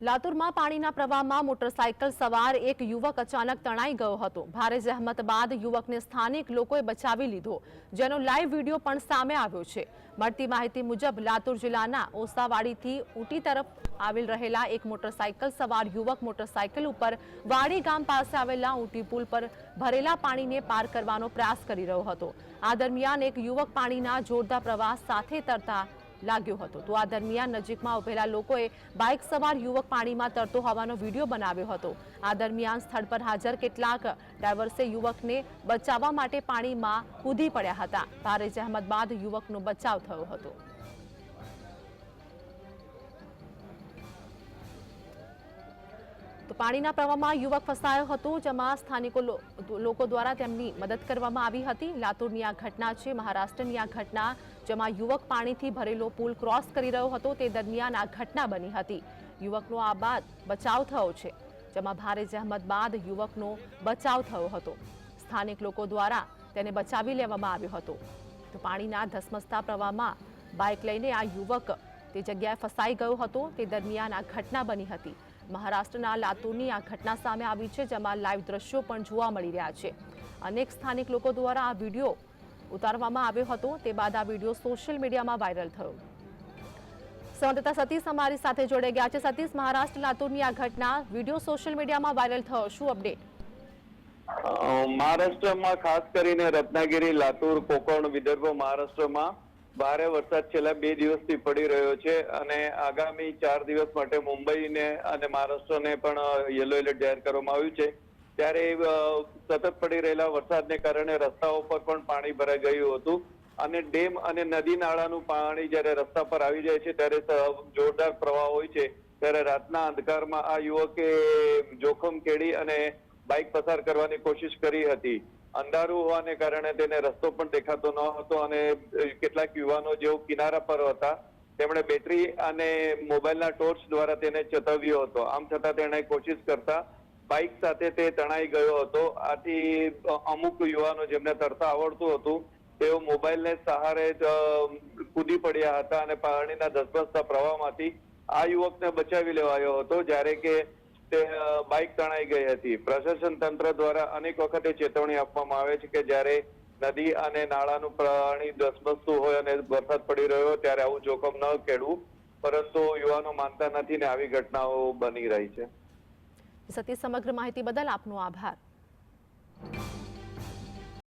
લાતુરમાં પાણીના પ્રવાહમાં મોટરસાયકલ સવાર એક યુવક અચાનક તણાઈ ગયો હતો. ભારે જહેમત બાદ યુવકને સ્થાનિક લોકોએ બચાવી લીધો, જેનો લાઈવ વીડિયો પણ સામે આવ્યો છે. મળતી માહિતી મુજબ લાતુર જિલ્લાના ઓસાવાડીથી ઊટી તરફ આવેલ રહેલા એક મોટરસાયકલ સવાર યુવક મોટરસાયકલ ઉપર વાડી ગામ પાસે આવેલા ઊટી પુલ પર ભરેલા પાણીને પાર કરવાનો પ્રયાસ કરી રહ્યો હતો. આ દરમિયાન એક યુવક પાણીના જોરદાર પ્રવાહ સાથે તરતા લાગ્યો હતો. તો આ દરમિયાન નજીકમાં ઉભેલા લોકોએ બાઇક સવાર યુવક પાણીમાં તરતો હોવાનો વીડિયો બનાવ્યો હતો. આ દરમિયાન સ્થળ પર હાજર કેટલાક ડ્રાઈવર્સે યુવકને બચાવવા માટે પાણીમાં કૂદી પડ્યા હતા. ભારે જહેમત બાદ યુવકનો બચાવ થયો હતો. પાણીના પ્રવાહમાં યુવક ફસાયો હતો, જેમાં સ્થાનિકો લોકો દ્વારા તેમની મદદ કરવામાં આવી હતી. લાતુરની આ ઘટના છે, મહારાષ્ટ્રની આ ઘટના, જેમાં યુવક પાણીથી ભરેલો પુલ ક્રોસ કરી રહ્યો હતો. તે દરમિયાન આ ઘટના બની હતી. યુવકનો આ બાદ બચાવ થયો છે, જેમાં ભારે જહેમત બાદ યુવકનો બચાવ થયો હતો. સ્થાનિક લોકો દ્વારા તેને બચાવી લેવામાં આવ્યો હતો. તો પાણીના ધસમસતા પ્રવાહમાં બાઇક લઈને આ યુવક તે જગ્યાએ ફસાઈ ગયો હતો. તે દરમિયાન આ ઘટના બની હતી. મહારાષ્ટ્રના લાતુરની આ ઘટના સામે આવી છે, જેમાં લાઈવ દ્રશ્યો પણ જોવા મળી રહ્યા છે. અનેક સ્થાનિક લોકો દ્વારા આ વીડિયો ઉતારવામાં આવ્યો હતો. તે બાદ આ વીડિયો સોશિયલ મીડિયામાં વાયરલ થયો. સંવાદદાતા સતીશ અમારી સાથે જોડાઈ ગયા છે. સતીશ, મહારાષ્ટ્ર લાતુરની આ ઘટના વીડિયો સોશિયલ મીડિયામાં વાયરલ થયો. શું અપડેટ? મહારાષ્ટ્રમાં ખાસ કરીને રત્નાગીરી, લાતુર, કોકણ વિદર્ભ મહારાષ્ટ્રમાં ભારે વરસાદ છેલ્લા બે દિવસથી પડી રહ્યો છે અને આગામી ચાર દિવસ માટે મુંબઈને અને મહારાષ્ટ્રને પણ યલો એલર્ટ જાહેર કરવામાં આવ્યું છે. ત્યારે સતત પડી રહેલા વરસાદને કારણે રસ્તાઓ પર પણ પાણી ભરાઈ ગયું હતું અને ડેમ અને નદી નાળાનું પાણી જ્યારે રસ્તા પર આવી જાય છે ત્યારે જોરદાર પ્રવાહ હોય છે. ત્યારે રાતના અંધકારમાં આ યુવકે જોખમ કેળી અને બાઇક પસાર કરવાની કોશિશ કરી હતી. અંધારું હોવાને કારણે તેને રસ્તો પણ દેખાતો ન હતો અને કેટલાક યુવાનો જેઓ કિનારા પર હતા તેમણે બેટરી અને મોબાઈલના ટોર્ચ દ્વારા તેને ચેતવ્યો હતો. આમ છતાં તેણે કોશિશ કરતા બાઇક સાથે તે તણાઈ ગયો હતો. આથી અમુક યુવાનો જેમને તરતા આવડતું હતું તેઓ મોબાઈલને સહારે જ, કૂદી પડ્યા હતા અને પાણીના ધસબસતા પ્રવાહમાંથી આ યુવકને બચાવી લેવાયો હતો. જ્યારે કે બાઇક તણાઈ ગઈ હતી. પ્રશાસન તંત્ર દ્વારા અનેક વખતે ચેતવણી આપવામાં આવે છે કે જ્યારે નદી અને નાળાનું પાણી ધસમસતું હોય અને વરસાદ પડી રહ્યો હોય ત્યારે આવું જોખમ ન ખેડવું. પરંતુ યુવાનો માનતા નથી ને આવી ઘટનાઓ બની રહી છે. સતી સમગ્ર માહિતી બદલ આપનો આભાર.